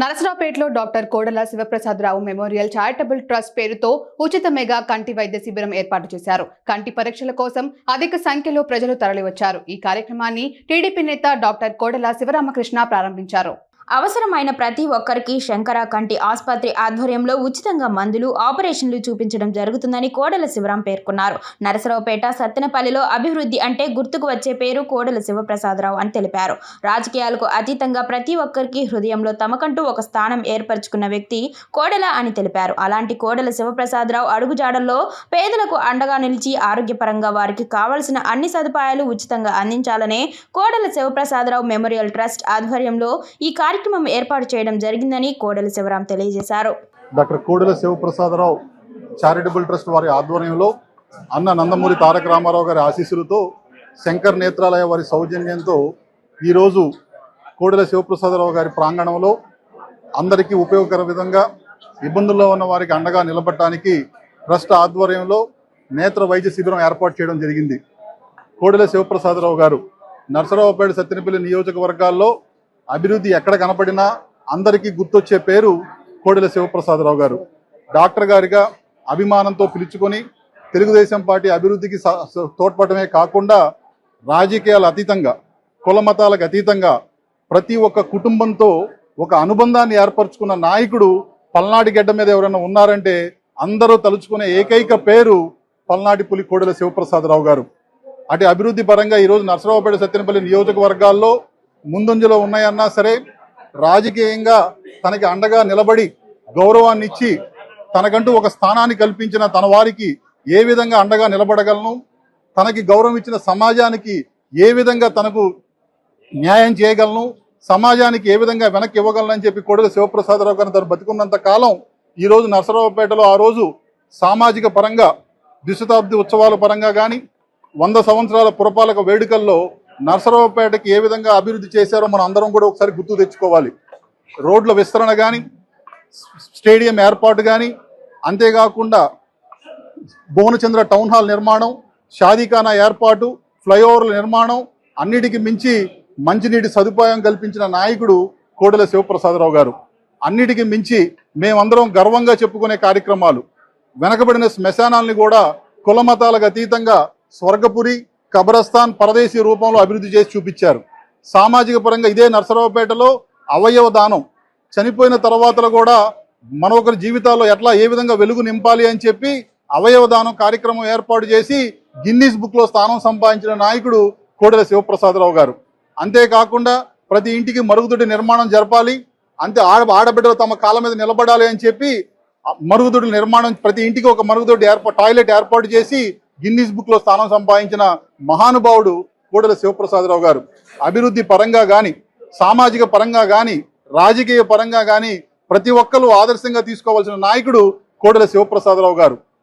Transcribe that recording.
నరసరావుపేటలో doctor కోడల Sivaprasadarao memorial charitable trust పేరుతో ఉచిత మెగా కంటి వైద్య శిబిరం ఏర్పాటు చేశారు. కంటి పరీక్షల కోసం అధిక సంఖ్యలో ప్రజలు తరలివచ్చారు. ఈ కార్యక్రమాన్ని టీడీపీ నేత డాక్టర్ కోడల శివరామకృష్ణ ప్రారంభించారు. అవసరమైన ప్రతి ఒక్కరికి శంకర కంటి ఆసుపత్రి ఆధ్వర్యంలో ఉచితంగా మందులు ఆపరేషన్లు చూపించడం జరుగుతుందని కోడల శివరాం పేర్కొన్నారు. నరసరావుపేట సత్తెనపల్లిలో అభివృద్ధి అంటే గుర్తుకు వచ్చే పేరు కోడల శివప్రసాదరావు అని తెలిపారు. రాజకీయాలకు అతీతంగా ప్రతి ఒక్కరికి హృదయంలో తమకంటూ ఒక స్థానం ఏర్పరచుకున్న వ్యక్తి కోడల అని తెలిపారు. అలాంటి కోడల శివప్రసాదరావు అడుగుజాడల్లో పేదలకు అండగా నిలిచి ఆరోగ్యపరంగా వారికి కావలసిన అన్ని సదుపాయాలు ఉచితంగా అందించాలనే కోడల శివప్రసాదరావు మెమోరియల్ ట్రస్ట్ ఆధ్వర్యంలో ఈ కార్యక్రమం ఏర్పాటు చేయడం జరిగిందని కోడెల శివరాం తెలియజేశారు. Doctor Kodela Sivaprasadarao charitable trust వారి ఆధ్వర్యంలో అన్న నందమూరి తారక రామారావు గారి ఆశీస్సులతో శంకర్ నేత్రాలయ వారి సౌజన్యంతో ఈరోజు కోడెల శివప్రసాదరావు గారి ప్రాంగణంలో అందరికీ ఉపయోగకర విధంగా ఇబ్బందుల్లో ఉన్న వారికి అండగా నిలబడటానికి ట్రస్ట్ ఆధ్వర్యంలో నేత్ర వైద్య శిబిరం ఏర్పాటు చేయడం జరిగింది. కోడెల శివప్రసాదరావు గారు నర్సరావుపేట సత్యనపల్లి నియోజకవర్గాల్లో అభివృద్ధి ఎక్కడ కనపడినా అందరికీ గుర్తొచ్చే పేరు కోడెల శివప్రసాదరావు గారు. డాక్టర్ గారిగా అభిమానంతో పిలుచుకొని తెలుగుదేశం పార్టీ అభివృద్ధికి తోడ్పడమే కాకుండా రాజకీయాలు అతీతంగా కుల మతాలకు అతీతంగా ప్రతి ఒక్క కుటుంబంతో ఒక అనుబంధాన్ని ఏర్పరచుకున్న నాయకుడు పల్నాటి గడ్డ మీద ఎవరైనా ఉన్నారంటే అందరూ తలుచుకునే ఏకైక పేరు పల్నాటి పులి కోడెల శివప్రసాదరావు గారు. అటు అభివృద్ధి పరంగా ఈరోజు నర్సరావుపేట సత్యనపల్లి నియోజకవర్గాల్లో ముందంజలో ఉన్నాయన్నా సరే రాజకీయంగా తనకి అండగా నిలబడి గౌరవాన్ని ఇచ్చి తనకంటూ ఒక స్థానాన్ని కల్పించిన తన వారికి ఏ విధంగా అండగా నిలబడగలను తనకి గౌరవం ఇచ్చిన సమాజానికి ఏ విధంగా తనకు న్యాయం చేయగలను సమాజానికి ఏ విధంగా వెనక్కి ఇవ్వగలనని చెప్పి కొడుకు శివప్రసాదరావు గారిని తను బతికున్నంత కాలం ఈరోజు నరసరావుపేటలో ఆ రోజు సామాజిక పరంగా ద్విశతాబ్ది ఉత్సవాల పరంగా కానీ వంద సంవత్సరాల పురపాలక వేడుకల్లో నరసరావుపేటకి ఏ విధంగా అభివృద్ధి చేశారో మనం అందరం కూడా ఒకసారి గుర్తు తెచ్చుకోవాలి. రోడ్ల విస్తరణ కానీ స్టేడియం ఏర్పాటు కానీ అంతేకాకుండా భువనచంద్ర టౌన్ హాల్ నిర్మాణం షాదీఖానా ఏర్పాటు ఫ్లైఓవర్ల నిర్మాణం అన్నిటికి మించి మంచినీటి సదుపాయం కల్పించిన నాయకుడు కోడెల శివప్రసాదరావు గారు. అన్నిటికి మించి మేమందరం గర్వంగా చెప్పుకునే కార్యక్రమాలు. వెనకబడిన శ్మశానాల్ని కూడా కులమతాలకు అతీతంగా స్వర్గపురి కబరస్థాన్ పరదేశీ రూపంలో అభివృద్ధి చేసి చూపించారు. సామాజిక పరంగా ఇదే నర్సరావుపేటలో అవయవ దానం. చనిపోయిన తర్వాత కూడా మన ఒకరి జీవితాల్లో ఎట్లా ఏ విధంగా వెలుగు నింపాలి అని చెప్పి అవయవ దానం కార్యక్రమం ఏర్పాటు చేసి గిన్నీస్ బుక్లో స్థానం సంపాదించిన నాయకుడు కోడెల శివప్రసాదరావు గారు. అంతేకాకుండా ప్రతి ఇంటికి మరుగుదొడ్డి నిర్మాణం జరపాలి. అంతే ఆడ ఆడబిడ్డలు తమ కాళ్ళ మీద నిలబడాలి అని చెప్పి మరుగుదొడ్డి నిర్మాణం ప్రతి ఇంటికి ఒక మరుగుదొడ్డి ఏర్పాటు టాయిలెట్ ఏర్పాటు చేసి గిన్నీస్ బుక్లో స్థానం సంపాదించిన మహానుభావుడు కోడల శివప్రసాదరావు గారు. అభివృద్ధి పరంగా కానీ సామాజిక పరంగా కానీ రాజకీయ పరంగా కానీ ప్రతి ఒక్కరు ఆదర్శంగా తీసుకోవాల్సిన నాయకుడు కోడల శివప్రసాదరావు గారు.